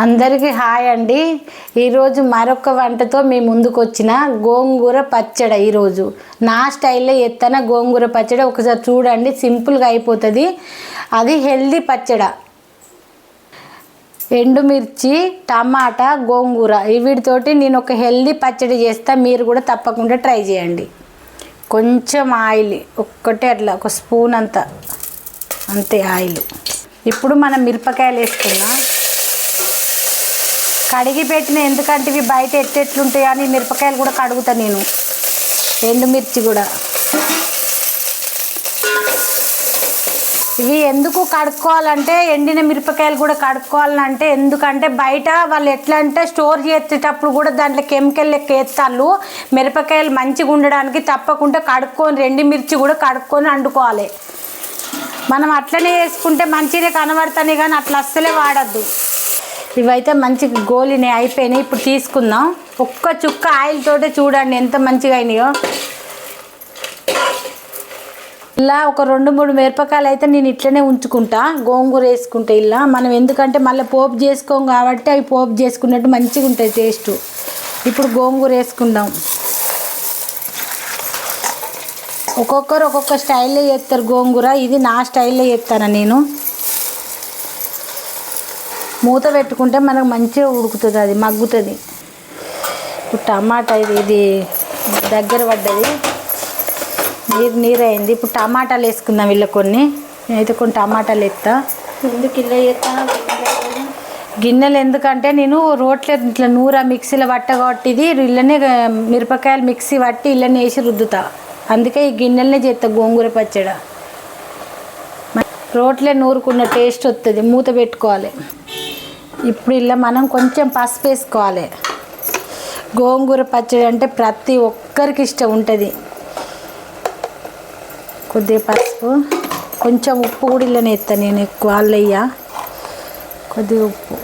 అందరికీ హాయ్ అండి. ఈరోజు మరొక వంటతో మీ ముందుకు వచ్చిన గోంగూర పచ్చడి ఈరోజు. నా స్టైల్లో ఎత్తన గోంగూర పచ్చడి ఒకసారి చూడండి సింపుల్గా అయిపోతుంది. అది హెల్దీ పచ్చడ. ఎండుమిర్చి టమాటా గోంగూర వీటితోటి నేను ఒక హెల్దీ పచ్చడి చేస్తా. మీరు కూడా తప్పకుండా ట్రై చేయండి. కొంచెం ఆయిల్ ఒక్కటే అట్లా ఒక స్పూన్ అంత అంతే ఆయిల్. ఇప్పుడు మనం మిరపకాయలు వేసుకున్నాం కడిగి పెట్టిన ఎందుకంటే ఇవి బయట ఎట్టెట్లుంటాయి అని మిరపకాయలు కూడా కడుగుతా నేను. ఎండుమిర్చి కూడా. ఇవి ఎందుకు కడుక్కోవాలంటే ఎండిన మిరపకాయలు కూడా కడుక్కోవాలంటే ఎందుకంటే బయట వాళ్ళు ఎట్లా అంటే స్టోర్ చేసేటప్పుడు కూడా దాంట్లో కెమికల్ లెక్క వేస్తాళ్ళు మిరపకాయలు మంచిగా ఉండడానికి తప్పకుండా కడుక్కొని రెండు మిర్చి కూడా కడుక్కొని వండుకోవాలి మనం అట్లనే వేసుకుంటే మంచిగా కనబడతాయి కానీ అట్లా అస్సలే వాడద్దు. ఇవైతే మంచి గోలినాయి అయిపోయినాయి. ఇప్పుడు తీసుకుందాం. ఒక్క చుక్క ఆయిల్ తోటే చూడండి ఎంత మంచిగా అయినాయో. ఇలా ఒక రెండు మూడు మిరపకాయలు అయితే నేను ఇట్లనే ఉంచుకుంటా. గోంగూర వేసుకుంటే ఇలా. మనం ఎందుకంటే మళ్ళీ పోపు చేసుకోం కాబట్టి అవి పోపు చేసుకున్నట్టు మంచిగా ఉంటాయి టేస్ట్ ఇప్పుడు గోంగూర వేసుకుందాం. ఒక్కొక్కరు ఒక్కొక్క స్టైల్లో చేస్తారు గోంగూర. ఇది నా స్టైల్లో చేస్తాను నేను. మూత పెట్టుకుంటే మనకు మంచిగా ఉడుకుతుంది అది మగ్గుతుంది. ఇప్పుడు టమాటా ఇది ఇది దగ్గర పడ్డది. నీరు నీరు అయింది. ఇప్పుడు టమాటాలు వేసుకుందాం వీళ్ళ కొన్ని. నేనైతే కొన్ని టమాటాలు ఎత్తా. ఎందుకు ఇలా గిన్నెలు ఎందుకంటే నేను రోట్లో ఇట్లా నూర మిక్సీలో పట్ట కాబట్టి ఇది ఇళ్ళనే మిరపకాయలు మిక్సీ పట్టి ఇళ్ళని వేసి రుద్దుతా. అందుకే ఈ గిన్నెలనే చేస్తా గోంగూర పచ్చడ. రోట్లే నూరుకున్న టేస్ట్ వస్తుంది మూత పెట్టుకోవాలి. ఇప్పుడు ఇలా మనం కొంచెం పసుపు వేసుకోవాలి. గోంగూర పచ్చడి అంటే ప్రతి ఒక్కరికి ఇష్టం ఉంటుంది. కొద్దిగా పసుపు కొంచెం ఉప్పు కూడా ఇలా ఎత్తా నేను ఎక్కువ అల్లయ్య. కొద్దిగా ఉప్పు.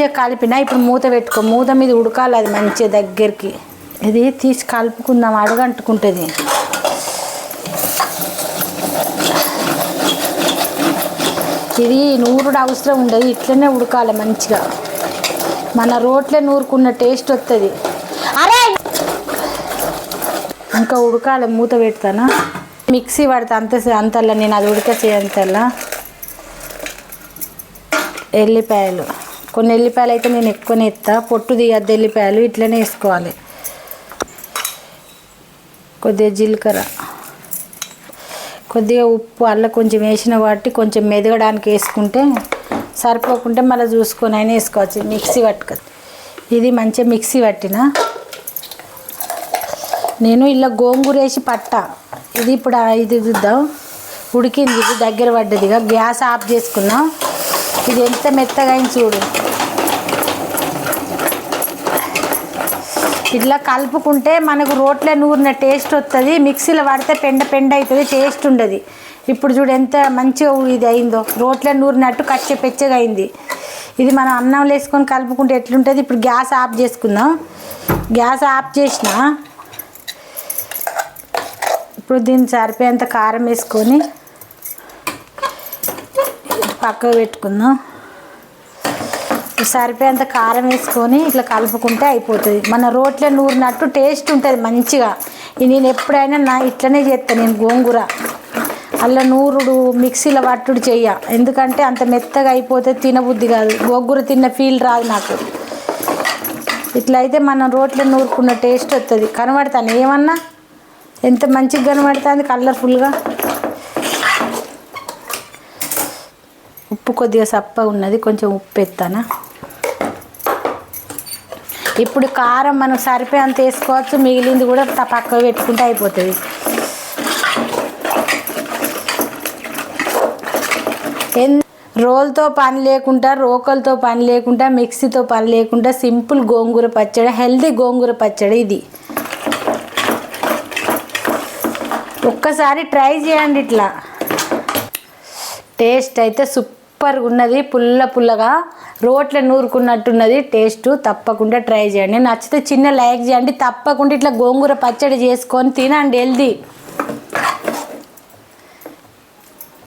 మంచిగా కలిపిన ఇప్పుడు మూత పెట్టుకో. మూత మీద ఉడకాలి అది మంచిగా దగ్గరికి. ఇది తీసి కలుపుకుందాం అడగంటుకుంటుంది. ఇది నూరుడు అవసరం ఉండదు ఇట్లనే ఉడకాలి మంచిగా. మన రోట్లే నూరుకున్న టేస్ట్ వస్తుంది అరే! ఇంకా ఉడకాలి మూత పెడతానా? మిక్సీ పడతా అంత అంతల్లా నేను అది ఉడక చేయంతల్లా ఎల్లిపాయలు. కొన్ని ఎల్లిపాయలు అయితే నేను ఎక్కువనే ఎత్తా. పొట్టు తీయద్దు ఎల్లిపాయలు ఇట్లనే వేసుకోవాలి. కొద్దిగా జీలకర్ర కొద్దిగా ఉప్పు అల్ల కొంచెం వేసిన వాటి కొంచెం మెదగడానికి వేసుకుంటే సరిపోకుంటే మళ్ళీ చూసుకొని అయినా వేసుకోవచ్చు. మిక్సీ పట్టుక ఇది మంచిగా మిక్సీ పట్టిన. నేను ఇలా గోంగూర వేసి పట్ట. ఇది ఇప్పుడు ఇది చూద్దాం. ఉడికింది ఇది దగ్గర పడ్డదిగా గ్యాస్ ఆఫ్ చేసుకున్నాం. ఇది ఎంత మెత్తగా అయింది చూడు. ఇట్లా కలుపుకుంటే మనకు రోట్లో నూరిన టేస్ట్ వస్తుంది మిక్సీలో పడితే పెండ పెండ అవుతుంది టేస్ట్ ఉండదు. ఇప్పుడు చూడు ఎంత మంచిగా ఇది అయిందో. రోట్లో నూరినట్టు కచ్చ పెచ్చగా అయింది. ఇది మనం అన్నం వేసుకొని కలుపుకుంటే ఎట్లుంటుంది? ఇప్పుడు గ్యాస్ ఆఫ్ చేసుకుందాం. గ్యాస్ ఆఫ్ చేసిన. ఇప్పుడు దీన్ని సరిపోయేంత కారం వేసుకొని పక్కకు పెట్టుకుందాం. సరిపోయేంత కారం వేసుకొని ఇట్లా కలుపుకుంటే అయిపోతుంది. మన రోట్లో నూరినట్టు టేస్ట్ ఉంటుంది మంచిగా. నేను ఎప్పుడైనా నా ఇట్లనే చేస్తాను నేను గోంగూర. అలా నూరుడు మిక్సీలో పట్టుడు చెయ్య. ఎందుకంటే అంత మెత్తగా అయిపోతే తినబుద్ధి కాదు. గోంగూర తిన్న ఫీల్ రాదు నాకు. ఇట్లా అయితే మనం రోట్లో నూరుకున్న టేస్ట్ వస్తుంది కనబడతాను? ఏమన్నా? ఎంత మంచిగా కనబడుతుంది కలర్ఫుల్గా ఉప్పు కొద్దిగా సప్పగా ఉన్నది కొంచెం ఉప్పు ఎత్తానా? ఇప్పుడు కారం మనకు సరిపోయేంత వేసుకోవచ్చు మిగిలింది కూడా పక్కకు పెట్టుకుంటే అయిపోతుంది. ఎన్ రోల్తో పని లేకుండా రోకలతో పని లేకుండా మిక్సీతో పని లేకుండా సింపుల్ గోంగూర పచ్చడి హెల్దీ గోంగూర పచ్చడి ఇది. ఒక్కసారి ట్రై చేయండి ఇట్లా. టేస్ట్ అయితే సూపర్గా ఉన్నది పుల్ల పుల్లగా రోట్లో నూరుకున్నట్టున్నది. టేస్ట్ తప్పకుండా ట్రై చేయండి. నచ్చితే చిన్న లైక్ చేయండి. తప్పకుండా ఇట్లా గోంగూర పచ్చడి చేసుకొని తినండి హెల్దీ